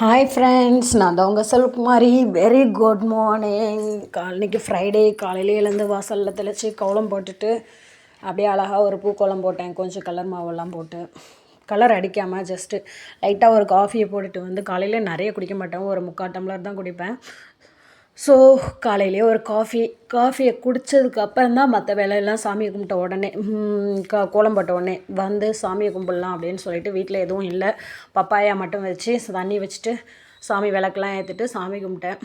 Hi friends நான் தான் உங்கள் செல்குமாரி. வெரி குட் மார்னிங் இன்னைக்கு ஃப்ரைடே காலையிலே எழுந்து வாசலில் தெளித்து கோலம் போட்டுட்டு அப்படியே அழகாக ஒரு பூக்கோலம் போட்டேன். கொஞ்சம் கலர் மாவெல்லாம் போட்டு. கலர் அடிக்காமல் ஜஸ்ட்டு லைட்டாக ஒரு காஃபியை போட்டுட்டு வந்து காலையில் நிறைய குடிக்க மாட்டேன். ஒரு முக்கால் டம்ளர் தான் குடிப்பேன். ஸோ காலையிலே ஒரு காஃபி காஃபியை குடித்ததுக்கு அப்புறம் தான் மற்ற வேலையெல்லாம் சாமியை கும்பிட்ட உடனே க கோலம் போட்ட உடனே வந்து சாமியை கும்பிடலாம் அப்படின்னு சொல்லிட்டு வீட்டில் எதுவும் இல்லை. பப்பாயா மட்டும் வச்சு தண்ணி வச்சுட்டு சாமி விளக்கெல்லாம் ஏற்றிட்டு சாமி கும்பிட்டேன்.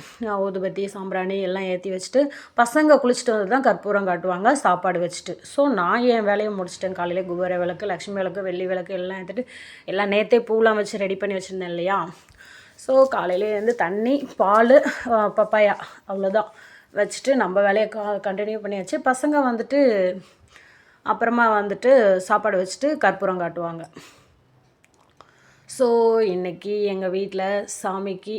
ஊதுபத்தி சாம்பிராணி எல்லாம் ஏற்றி வச்சுட்டு பசங்க குளிச்சுட்டு வந்து தான் கற்பூரம் காட்டுவாங்க சாப்பாடு வச்சுட்டு. ஸோ நான் என் வேலையை முடிச்சிட்டேன்? காலையில் குபேர விளக்கு லக்ஷ்மி விளக்கு வெள்ளி விளக்கு எல்லாம் ஏற்றிட்டு எல்லாம் நேற்றே பூலாம் வச்சு ரெடி பண்ணி வச்சுருந்தேன் இல்லையா? ஸோ காலையிலேருந்து தண்ணி பால் பப்பாயா அவ்வளோதான் வச்சுட்டு நம்ம வேலையை கா கண்டினியூ பண்ணியாச்சு. பசங்க வந்துட்டு அப்புறமா வந்துட்டு சாப்பாடு வச்சுட்டு கற்பூரம் காட்டுவாங்க. ஸோ இன்றைக்கி எங்கள் வீட்டில் சாமிக்கு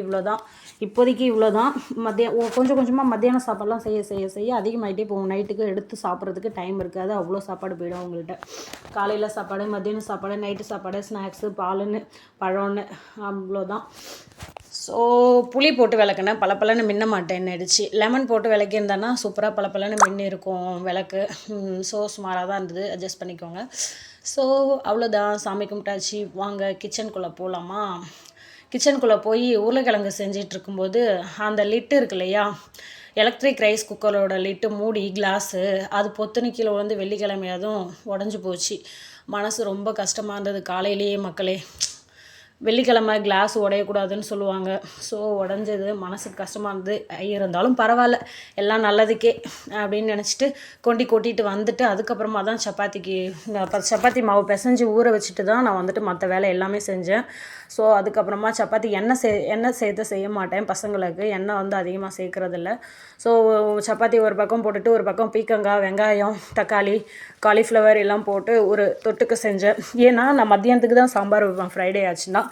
இவ்வளோ தான் இப்போதைக்கு இவ்வளோ தான் மத்தியம் ஓ கொஞ்சம் கொஞ்சமாக மத்தியானம் சாப்பாடுலாம் செய்ய செய்ய செய்ய அதிகமாகிட்டே போகும். நைட்டுக்கு எடுத்து சாப்பிட்றதுக்கு டைம் இருக்காது அவ்வளோ சாப்பாடு போயிடும் அவங்கள்ட்ட. காலையில் சாப்பாடு மத்தியானம் சாப்பாடு நைட்டு சாப்பாடு ஸ்நாக்ஸு பாலுன்னு பழம்னு அவ்வளோதான் ஸோ புளி போட்டு விளக்குனேன். பளபளன்னு மின்ன மாட்டேன். அடிச்சு லெமன் போட்டு விளக்கியிருந்தேன்னா சூப்பராக பளபளன்னு மின்னு இருக்கும் விளக்கு. ஸோ சுமாராக தான் இருந்தது. அட்ஜஸ்ட் பண்ணிக்கோங்க. ஸோ அவ்வளோதான் சாமி கும்பிட்டாச்சு. வாங்க கிச்சனுக்குள்ளே போகலாமா கிச்சனுக்குள்ளே போய் உருளைக்கிழங்கு செஞ்சிட்டு இருக்கும்போது அந்த லிட்டு இருக்கு இல்லையா? எலக்ட்ரிக் ரைஸ் குக்கரோட லிட்டு மூடி கிளாஸு அது பொத்துன்னு கீழே விழுந்து வெள்ளிக்கிழமையாதும் உடஞ்சி போச்சு. மனசு ரொம்ப கஷ்டமாக இருந்தது. காலையிலேயே மக்களே. வெள்ளிக்கிழமை கிளாஸ் உடையக்கூடாதுன்னு சொல்லுவாங்க. ஸோ உடஞ்சது மனசுக்கு கஷ்டமாக இருந்தது. இருந்தாலும் பரவாயில்ல. எல்லாம் நல்லதுக்கே அப்படின்னு நினச்சிட்டு கொண்டி கொட்டிட்டு வந்துட்டு அதுக்கப்புறமா தான் சப்பாத்திக்கு அப்போ சப்பாத்தி மாவு பிசைஞ்சு ஊற வச்சுட்டு தான் நான் வந்துட்டு மற்ற வேலை எல்லாமே செஞ்சேன். ஸோ அதுக்கப்புறமா சப்பாத்தி எண்ணெய் சே எண்ணெய் சேர்த்து செய்ய மாட்டேன் பசங்களுக்கு. எண்ணெய் வந்து அதிகமாக சேர்க்குறதில்ல. ஸோ சப்பாத்தி ஒரு பக்கம் போட்டுட்டு ஒரு பக்கம் பீக்கங்காய் வெங்காயம் தக்காளி காலிஃப்ளவர் எல்லாம் போட்டு ஒரு தொட்டுக்கு செஞ்சேன். ஏன்னா நான் மத்தியானத்துக்கு தான் சாம்பார் வைப்பேன். ஃப்ரைடே ஆச்சுன்னா.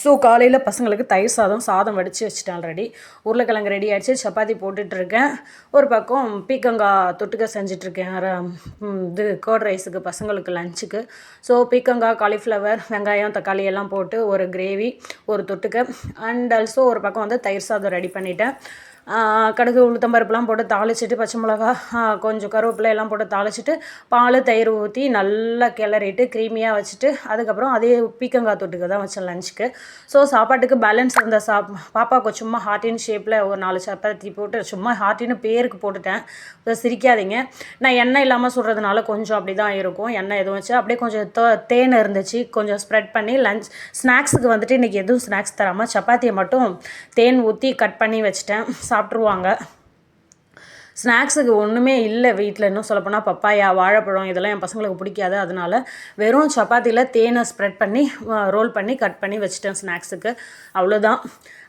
ஸோ காலையில் பசங்களுக்கு தயிர் சாதம் சாதம் வடித்து வச்சுட்டேன் ஆல்ரெடி உருளைக்கிழங்கு ரெடி ஆகிடுச்சு சப்பாத்தி போட்டுட்ருக்கேன். ஒரு பக்கம் பீக்கங்காய் தொட்டுக்க செஞ்சிட்ருக்கேன். இது கர்ட் ரைஸுக்கு பசங்களுக்கு லஞ்சுக்கு ஸோ பீக்கங்காய் காலிஃப்ளவர் வெங்காயம் தக்காளி எல்லாம் போட்டு ஒரு கிரேவி ஒரு தொட்டுக்க. அண்ட் ஆல்சோ ஒரு பக்கம் வந்து தயிர் சாதம் ரெடி பண்ணிட்டேன். கடுகு உளுத்தம்பருப்புலாம் போட்டு தாளிச்சிட்டு பச்சை மிளகா கொஞ்சம் கருவேப்பிலை எல்லாம் போட்டு தாளிச்சிட்டு பால் தயிர் ஊற்றி நல்லா கிளறிட்டு க்ரீமியாக வச்சுட்டு அதுக்கப்புறம் அதே பீக்கங்காய் தொட்டுக்கு தான் வச்சேன் லஞ்சுக்கு ஸோ சாப்பாட்டுக்கு பேலன்ஸ் இருந்த சாப் பாப்பாவுக்கு சும்மா ஹார்ட்டின் ஷேப்பில் ஒரு நாலு சப்பாத்தி போட்டு சும்மா ஹார்ட்டின்னு பேருக்கு போட்டுட்டேன். அதை சிரிக்காதீங்க. நான் எண்ணெய் இல்லாமல் சுடுறதுனால கொஞ்சம் அப்படி தான் இருக்கும். எண்ணெய் எதுவும் வச்சு அப்படியே கொஞ்சம் தேன் இருந்துச்சு கொஞ்சம் ஸ்ப்ரெட் பண்ணி லஞ்ச் ஸ்நாக்ஸுக்கு வந்துட்டு இன்றைக்கி எதுவும் ஸ்நாக்ஸ் தராமல் சப்பாத்தியை மட்டும் தேன் ஊற்றி கட் பண்ணி வச்சுட்டேன். சாப்பிட்ருவாங்க ஸ்நாக்ஸுக்கு ஒன்றுமே இல்லை வீட்டில் இன்னும் சொல்லப்போனால் பப்பாயா வாழைப்பழம் இதெல்லாம் என் பசங்களுக்கு பிடிக்காது. அதனால வெறும் சப்பாத்தியில் தேனை ஸ்ப்ரெட் பண்ணி ரோல் பண்ணி கட் பண்ணி வச்சுட்டேன் ஸ்நாக்ஸுக்கு. அவ்வளோதான்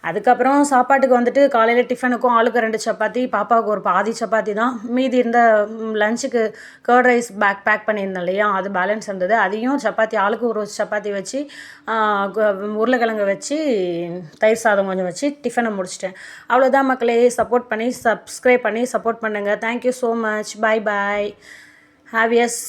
அதுக்கப்புறம் சாப்பாட்டுக்கு வந்துட்டு காலையில் டிஃபனுக்கும் ஆளுக்கு ரெண்டு சப்பாத்தி பாப்பாவுக்கு ஒரு பாதி சப்பாத்தி தான். மீதி இருந்த லஞ்சுக்கு கர்ட் ரைஸ் பேக் பேக் பண்ணியிருந்தேன் இல்லையா? அது பேலன்ஸ் இருந்தது. அதையும் சப்பாத்தி ஆளுக்கு ஒரு சப்பாத்தி வச்சு உருளைக்கிழங்கு வச்சு தயிர் சாதம் கொஞ்சம் வச்சு டிஃபனை முடிச்சிட்டேன். அவ்வளோதான் மக்களே. சப்போர்ட் பண்ணி சப்ஸ்கிரைப் பண்ணி சப்போர்ட் பண்ணுங்கள் thank you so much bye bye have S